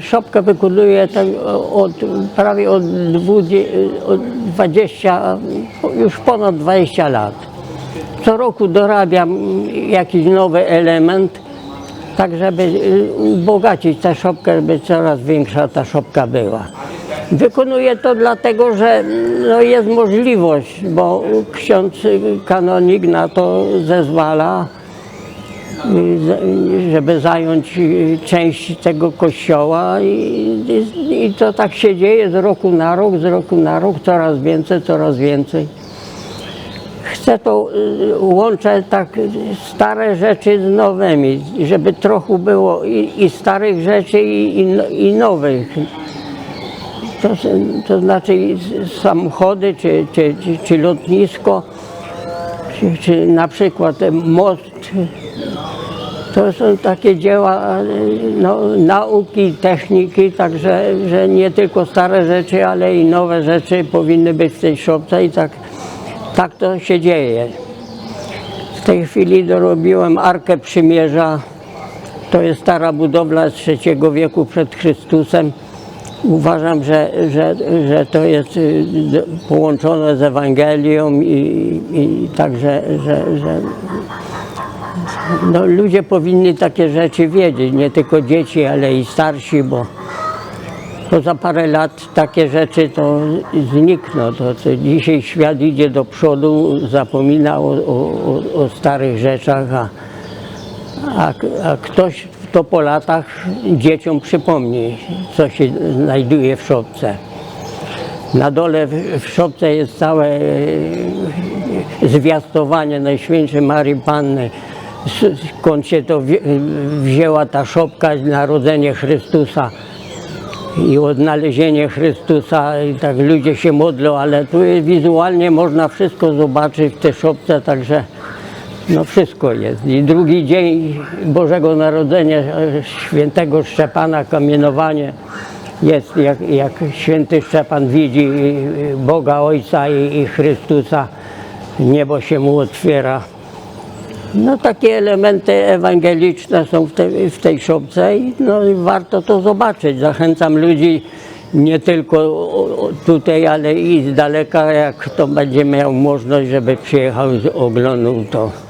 Szopkę wykonuję tak od, prawie od, 20, od 20, już ponad 20 lat. Co roku dorabiam jakiś nowy element, tak żeby y, ubogacić tę szopkę, żeby coraz większa ta szopka była. Wykonuję to dlatego, że no, jest możliwość, bo ksiądz kanonik na to zezwala żeby zająć y, część tego kościoła i, i, i to tak się dzieje z roku na rok, z roku na rok, coraz więcej, coraz więcej. Chcę to, y, łączę tak stare rzeczy z nowymi, żeby trochę było i, i starych rzeczy i, i, no- nowych. To, to znaczy samochody, czy, czy, czy, czy lotnisko, czy na przykład most to są takie dzieła y, no, nauki, techniki, także że nie tylko stare rzeczy, ale i nowe rzeczy powinny być w tej szopce i tak, tak to się dzieje. W tej chwili dorobiłem Arkę Przymierza. To jest stara budowla z III wieku przed Chrystusem. Uważam, że, że, że to jest y, połączone z Ewangelią i, i także, że, że no, ludzie powinni takie rzeczy wiedzieć, nie tylko dzieci, ale i starsi, bo to za parę lat takie rzeczy to znikną. To, to dzisiaj świat idzie do przodu, zapomina o, o, o- starych rzeczach, a, a, a ktoś to po latach dzieciom przypomni, co się znajduje w szopce. Na dole w, w szopce jest całe e, zwiastowanie Najświętszej Marii Panny, skąd się to wzi- wzięła ta szopka, narodzenie Chrystusa i odnalezienie Chrystusa i tak ludzie się modlą, ale tu wizualnie można wszystko zobaczyć w tej szopce, także no wszystko jest. I drugi dzień Bożego Narodzenia świętego Szczepana, kamienowanie jest, jak, jak święty Szczepan widzi Boga Ojca i, i Chrystusa, niebo się mu otwiera. No takie elementy ewangeliczne są w tej, w tej szopce i no, i warto to zobaczyć. Zachęcam ludzi nie tylko tutaj, ale i z daleka, jak kto będzie miał możliwość, żeby przyjechał, oglądał to.